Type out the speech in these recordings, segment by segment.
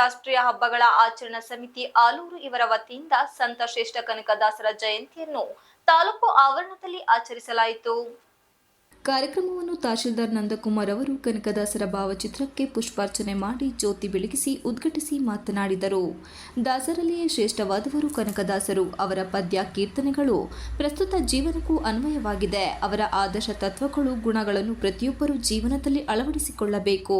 ರಾಷ್ಟ್ರೀಯ ಹಬ್ಬಗಳ ಆಚರಣಾ ಸಮಿತಿ ಆಲೂರು ಇವರ ವತಿಯಿಂದ ಸಂತ ಶ್ರೇಷ್ಠ ಕನಕದಾಸರ ಜಯಂತಿಯನ್ನು ತಾಲೂಕು ಆವರಣದಲ್ಲಿ ಆಚರಿಸಲಾಯಿತು. ಕಾರ್ಯಕ್ರಮವನ್ನು ತಹಶೀಲ್ದಾರ್ ನಂದಕುಮಾರ್ ಅವರು ಕನಕದಾಸರ ಭಾವಚಿತ್ರಕ್ಕೆ ಪುಷ್ಪಾರ್ಚನೆ ಮಾಡಿ ಜ್ಯೋತಿ ಬೆಳಗಿಸಿ ಉದ್ಘಾಟಿಸಿ ಮಾತನಾಡಿದರು. ದಾಸರಲ್ಲಿಯೇ ಶ್ರೇಷ್ಠವಾದವರು ಕನಕದಾಸರು. ಅವರ ಪದ್ಯ ಕೀರ್ತನೆಗಳು ಪ್ರಸ್ತುತ ಜೀವನಕ್ಕೂ ಅನ್ವಯವಾಗಿದೆ. ಅವರ ಆದರ್ಶ ತತ್ವಗಳು, ಗುಣಗಳನ್ನು ಪ್ರತಿಯೊಬ್ಬರೂ ಜೀವನದಲ್ಲಿ ಅಳವಡಿಸಿಕೊಳ್ಳಬೇಕು.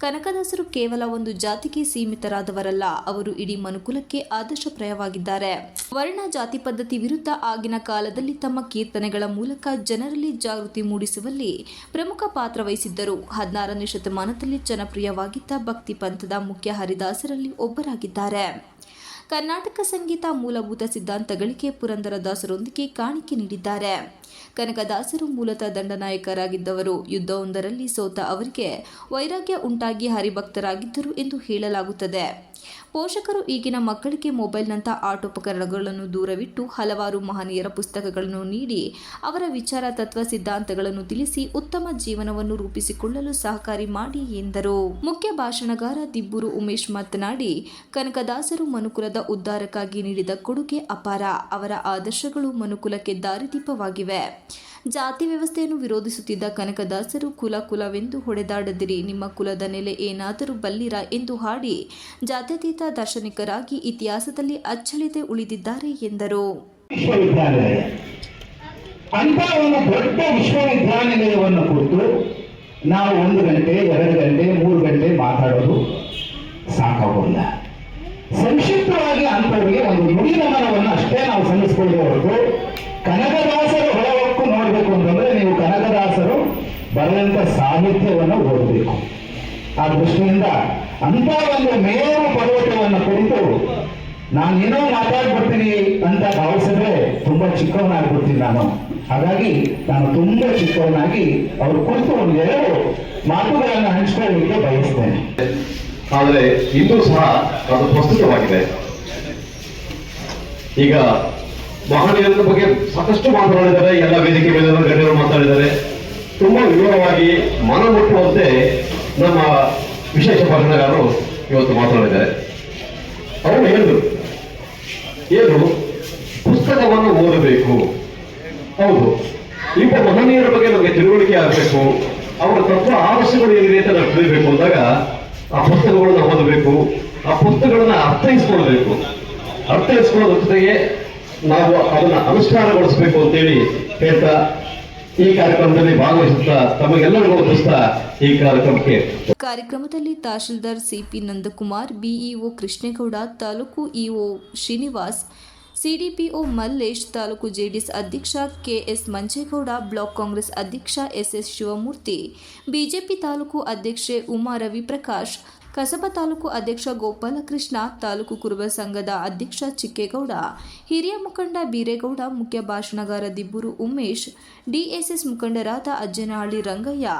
ಕನಕದಾಸರು ಕೇವಲ ಒಂದು ಜಾತಿಗೆ ಸೀಮಿತರಾದವರಲ್ಲ, ಅವರು ಇಡೀ ಮನುಕುಲಕ್ಕೆ ಆದರ್ಶಪ್ರಾಯವಾಗಿದ್ದಾರೆ. ವರ್ಣ ಜಾತಿ ಪದ್ಧತಿ ವಿರುದ್ಧ ಆಗಿನ ಕಾಲದಲ್ಲಿ ತಮ್ಮ ಕೀರ್ತನೆಗಳ ಮೂಲಕ ಜನರಲ್ಲಿ ಜಾಗೃತಿ ಮೂಡಿಸುವಲ್ಲಿ ಪ್ರಮುಖ ಪಾತ್ರ ವಹಿಸಿದ್ದರು. ಹದಿನಾರನೇ ಶತಮಾನದಲ್ಲಿ ಜನಪ್ರಿಯವಾಗಿದ್ದ ಭಕ್ತಿ ಪಂಥದ ಮುಖ್ಯ ಹರಿದಾಸರಲ್ಲಿ ಒಬ್ಬರಾಗಿದ್ದಾರೆ. ಕರ್ನಾಟಕ ಸಂಗೀತ ಮೂಲಭೂತ ಸಿದ್ಧಾಂತಗಳಿಗೆ ಪುರಂದರದಾಸರೊಂದಿಗೆ ಕಾಣಿಕೆ ನೀಡಿದ್ದಾರೆ. ಕನಕದಾಸರು ಮೂಲತಃ ದಂಡನಾಯಕರಾಗಿದ್ದವರು. ಯುದ್ಧವೊಂದರಲ್ಲಿ ಸೋತ ಅವರಿಗೆ ವೈರಾಗ್ಯ ಉಂಟಾಗಿ ಹರಿಭಕ್ತರಾಗಿದ್ದರು ಎಂದು ಹೇಳಲಾಗುತ್ತದೆ. ಪೋಷಕರು ಈಗಿನ ಮಕ್ಕಳಿಗೆ ಮೊಬೈಲ್ನಂಥ ಆಟೋಪಕರಣಗಳನ್ನು ದೂರವಿಟ್ಟು ಹಲವಾರು ಮಹನೀಯರ ಪುಸ್ತಕಗಳನ್ನು ನೀಡಿ ಅವರ ವಿಚಾರ, ತತ್ವ, ಸಿದ್ಧಾಂತಗಳನ್ನು ತಿಳಿಸಿ ಉತ್ತಮ ಜೀವನವನ್ನು ರೂಪಿಸಿಕೊಳ್ಳಲು ಸಹಕಾರಿ ಮಾಡಿ ಎಂದರು. ಮುಖ್ಯ ಭಾಷಣಗಾರ ದಿಬ್ಬೂರು ಉಮೇಶ್ ಮಾತನಾಡಿ, ಕನಕದಾಸರು ಮನುಕುಲದ ಉದ್ಧಾರಕ್ಕಾಗಿ ನೀಡಿದ ಕೊಡುಗೆ ಅಪಾರ. ಅವರ ಆದರ್ಶಗಳು ಮನುಕುಲಕ್ಕೆ ದಾರಿದೀಪವಾಗಿವೆ. ಜಾತಿ ವ್ಯವಸ್ಥೆಯನ್ನು ವಿರೋಧಿಸುತ್ತಿದ್ದ ಕನಕದಾಸರು ಕುಲ ಕುಲವೆಂದು ಹೊಡೆದಾಡದಿರಿ. ನಿಮ್ಮ ಕುಲದ ನೆಲೆ ಏನಾದರೂ ಬಲ್ಲಿರ ಎಂದು ಹಾಡಿ ಜಾತ್ಯತೀತ ದಾರ್ಶನಿಕರಾಗಿ ಇತಿಹಾಸದಲ್ಲಿ ಅಚ್ಚಳಿತೆ ಉಳಿದಿದ್ದಾರೆ ಎಂದರು. ವಿಶ್ವವಿದ್ಯಾನಿಲಯವನ್ನು ಕುರಿತು ನಾವು ಒಂದು ಗಂಟೆ, ಎರಡು ಗಂಟೆ, ಮೂರು ಗಂಟೆ ಮಾತಾಡೋದು ಸಾಕಾಗೋಲ್ಲ ಸಂಕ್ಷಿಪ್ತವಾಗಿ ಅಂಥವರಿಗೆ ಒಂದು ಮುಡಿ ನಮನವನ್ನು ಅಷ್ಟೇ ನಾವು ಸಲ್ಲಿಸಿಕೊಳ್ಳುವವರೆಗೂ ಹೊರತು ಕನಕದಾಸರ ಹೊಳವಕ್ಕು ನೋಡಬೇಕು ಅಂತಂದ್ರೆ ನೀವು ಕನಕದಾಸರು ಬರೆದಂತ ಸಾಹಿತ್ಯವನ್ನು ಓದಬೇಕು. ಆ ದೃಷ್ಟಿಯಿಂದ ಅಂತ ಒಂದು ಮೇರು ಪರ್ವತವನ್ನು ಕುರಿತು ನಾನೇನೋ ಮಾತಾಡ್ಬಿಡ್ತೀನಿ ಅಂತ ಭಾವಿಸಿದ್ರೆ ತುಂಬಾ ಚಿಕ್ಕವನಾಗ್ಬಿಡ್ತೀನಿ ನಾನು. ಹಾಗಾಗಿ ನಾನು ತುಂಬಾ ಚಿಕ್ಕವನಾಗಿ ಅವ್ರ ಕುರಿತು ಒಂದು ಎರಡು ಮಾತುಗಳನ್ನು ಹಂಚ್ಕೊಳ್ಳಲಿಕ್ಕೆ ಬಯಸ್ತೇನೆ. ಆದರೆ ಇಂದು ಸಹ ಅದು ಪ್ರಸ್ತುತವಾಗಿದೆ. ಈಗ ಮಹನೀಯರ ಬಗ್ಗೆ ಸಾಕಷ್ಟು ಮಾತನಾಡಿದರೆ ಎಲ್ಲ ಇವತ್ತು ಮಾತನಾಡಿದ್ದಾರೆ ಅವರು ಹೇಳಿದರು ಏನು ಪುಸ್ತಕವನ್ನು ಓದಬೇಕು. ಹೌದು, ಇಂಥ ಮಹನೀಯರ ಬಗ್ಗೆ ನಮಗೆ ತಿಳುವಳಿಕೆ ಆಗಬೇಕು. ಅವರ ತತ್ವ ಆದರ್ಶಗಳು ಏನಿದೆ ಅಂತ ನಾವು ತಿಳಿಬೇಕು. ಅಂದಾಗ ಆ ಪುಸ್ತಕಗಳನ್ನು ಓದಬೇಕು. ಆ ಪುಸ್ತಕಗಳನ್ನ ಅರ್ಥೈಸ್ಕೊಳ್ಬೇಕು ಅರ್ಥೈಸ್ಕೊಳ್ಳೋದ್ರ ಜೊತೆಗೆ ನಾವು ಅದನ್ನು ಅನುಷ್ಠಾನಗೊಳಿಸಬೇಕು ಅಂತೇಳಿ ಹೇಳ್ತಾ ಈ ಕಾರ್ಯಕ್ರಮದಲ್ಲಿ ಭಾಗವಹಿಸುತ್ತಾ ತಮಗೆಲ್ಲರಿಗೂ ಒಪ್ಪಿಸ್ತಾ ಈ ಕಾರ್ಯಕ್ರಮಕ್ಕೆ ಕಾರ್ಯಕ್ರಮದಲ್ಲಿ tahsildar CP Nandakumar, BEO Krishnegowda, taluk EO Srinivas, CDPO Mallesh, taluk JDS ಅಧ್ಯಕ್ಷ ಕೆಎಸ್ ಮಂಚೇಗೌಡ ಬ್ಲಾಕ್ ಕಾಂಗ್ರೆಸ್ ಅಧ್ಯಕ್ಷ ಎಸ್ಎಸ್ ಶಿವಮೂರ್ತಿ, ಬಿಜೆಪಿ ತಾಲೂಕು ಅಧ್ಯಕ್ಷೆ ಉಮಾ ರವಿಪ್ರಕಾಶ್ ಕಸಬಾ ತಾಲೂಕು ಅಧ್ಯಕ್ಷ ಗೋಪಾಲಕೃಷ್ಣ ತಾಲೂಕು ಕುರುಬ ಸಂಘದ ಅಧ್ಯಕ್ಷ ಚಿಕ್ಕೇಗೌಡ, ಹಿರಿಯ ಮುಖಂಡ ಬೀರೇಗೌಡ, ಮುಖ್ಯ ಭಾಷಣಗಾರ ದಿಬ್ಬೂರು ಉಮೇಶ್, ಡಿಎಸ್ಎಸ್ ಮುಖಂಡರಾದ ಅಜ್ಜನಹಳ್ಳಿ ರಂಗಯ್ಯ,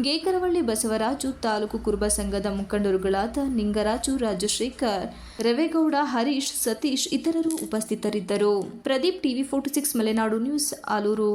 ಗೇಕರವಳ್ಳಿ ಬಸವರಾಜು, ತಾಲೂಕು ಕುರುಬ ಸಂಘದ ಮುಖಂಡರುಗಳಾದ ನಿಂಗರಾಜು, ರಾಜಶೇಖರ್, ರವೇಗೌಡ, ಹರೀಶ್, ಸತೀಶ್ ಇತರರು ಉಪಸ್ಥಿತರಿದ್ದರು. Pradeep TV forty six Malenadu news, Alur.